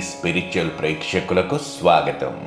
Spiritual ప్రేక్షకులకు స్వాగతం.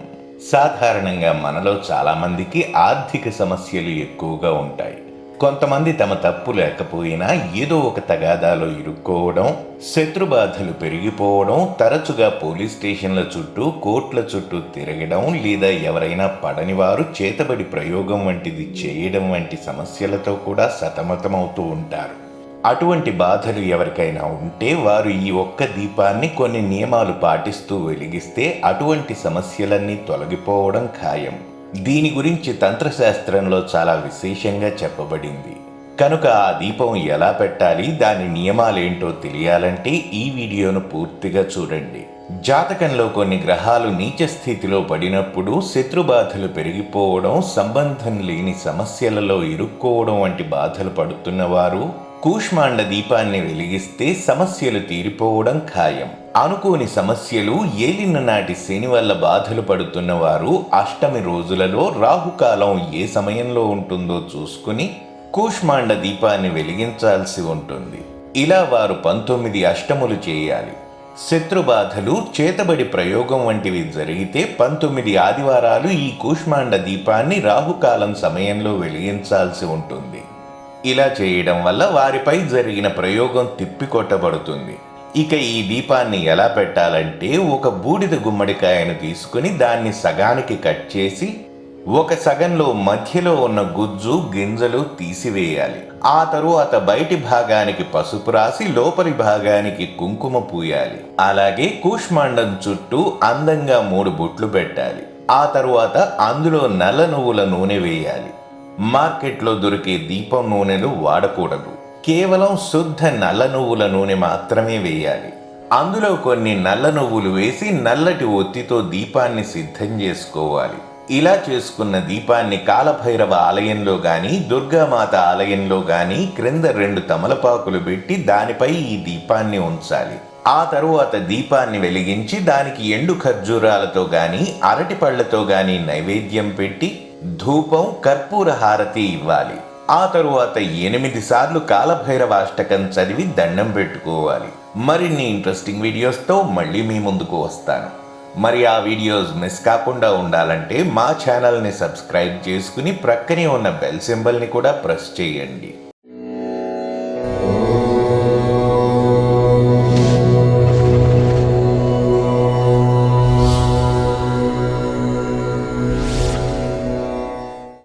సాధారణంగా మనలో చాలామందికి ఆర్థిక సమస్యలు ఎక్కువగా ఉంటాయి. కొంతమంది తమ తప్పు లేకపోయినా ఏదో ఒక తగాదాలో ఇరుక్కోవడం శత్రుబాధలు పెరిగిపోవడం తరచుగా పోలీస్ స్టేషన్ల చుట్టూ కోర్టుల చుట్టూ తిరగడం లేదా ఎవరైనా పడని వారు చేతబడి ప్రయోగం వంటిది చేయడం వంటి సమస్యలతో కూడా సతమతమవుతూ ఉంటారు. అటువంటి బాధలు ఎవరికైనా ఉంటే వారు ఈ ఒక్క దీపాన్ని కొన్ని నియమాలు పాటిస్తూ వెలిగిస్తే అటువంటి సమస్యలన్నీ తొలగిపోవడం ఖాయం. దీని గురించి తంత్రశాస్త్రంలో చాలా విశేషంగా చెప్పబడింది. కనుక ఆ దీపం ఎలా పెట్టాలి దాని నియమాలేంటో తెలియాలంటే ఈ వీడియోను పూర్తిగా చూడండి. జాతకంలో కొన్ని గ్రహాలు నీచ స్థితిలో పడినప్పుడు శత్రుబాధలు పెరిగిపోవడం సంబంధం లేని సమస్యలలో ఇరుక్కోవడం వంటి బాధలు పడుతున్నవారు కూష్మాండ దీపాన్ని వెలిగిస్తే సమస్యలు తీరిపోవడం ఖాయం. అనుకోని సమస్యలు ఏలిన నాటి శని వల్ల బాధలు పడుతున్న వారు అష్టమి రోజులలో రాహుకాలం ఏ సమయంలో ఉంటుందో చూసుకుని కూష్మాండ దీపాన్ని వెలిగించాల్సి ఉంటుంది. ఇలా వారు పంతొమ్మిది అష్టములు చేయాలి. శత్రుబాధలు చేతబడి ప్రయోగం వంటివి జరిగితే పంతొమ్మిది ఆదివారాలు ఈ కూష్మాండ దీపాన్ని రాహుకాలం సమయంలో వెలిగించాల్సి ఉంటుంది. ఇలా చేయడం వల్ల వారిపై జరిగిన ప్రయోగం తిప్పికొట్టబడుతుంది. ఇక ఈ దీపాన్ని ఎలా పెట్టాలంటే ఒక బూడిద గుమ్మడికాయను తీసుకుని దాన్ని సగానికి కట్ చేసి ఒక సగంలో మధ్యలో ఉన్న గుజ్జు గింజలు తీసివేయాలి. ఆ తరువాత బయటి భాగానికి పసుపు రాసి లోపలి భాగానికి కుంకుమ పూయాలి. అలాగే కూష్మాండం చుట్టూ అందంగా మూడు బొట్లు పెట్టాలి. ఆ తరువాత అందులో నల్ల నువ్వుల నూనె వేయాలి. మార్కెట్లో దొరికే దీపం నూనెలు వాడకూడదు. కేవలం శుద్ధ నల్ల నువ్వుల నూనె మాత్రమే వేయాలి. అందులో కొన్ని నల్ల నువ్వులు వేసి నల్లటి ఒత్తితో దీపాన్ని సిద్ధం చేసుకోవాలి. ఇలా చేసుకున్న దీపాన్ని కాలభైరవ ఆలయంలో గాని దుర్గామాత ఆలయంలో గాని క్రింద రెండు తమలపాకులు పెట్టి దానిపై ఈ దీపాన్ని ఉంచాలి. ఆ తరువాత దీపాన్ని వెలిగించి దానికి ఎండు ఖర్జూరాలతో గాని అరటి పళ్ళతో గాని నైవేద్యం పెట్టి ధూపం కర్పూర హారతి ఇవ్వాలి. ఆ తరువాత ఎనిమిది సార్లు కాలభైరవాష్టకం చదివి దండం పెట్టుకోవాలి. మరిన్ని ఇంట్రెస్టింగ్ వీడియోస్తో మళ్ళీ మీ ముందుకు వస్తాను. మరి ఆ వీడియోస్ మిస్ కాకుండా ఉండాలంటే మా ఛానల్ని సబ్స్క్రైబ్ చేసుకుని ప్రక్కనే ఉన్న బెల్ సింబల్ని కూడా ప్రెస్ చేయండి.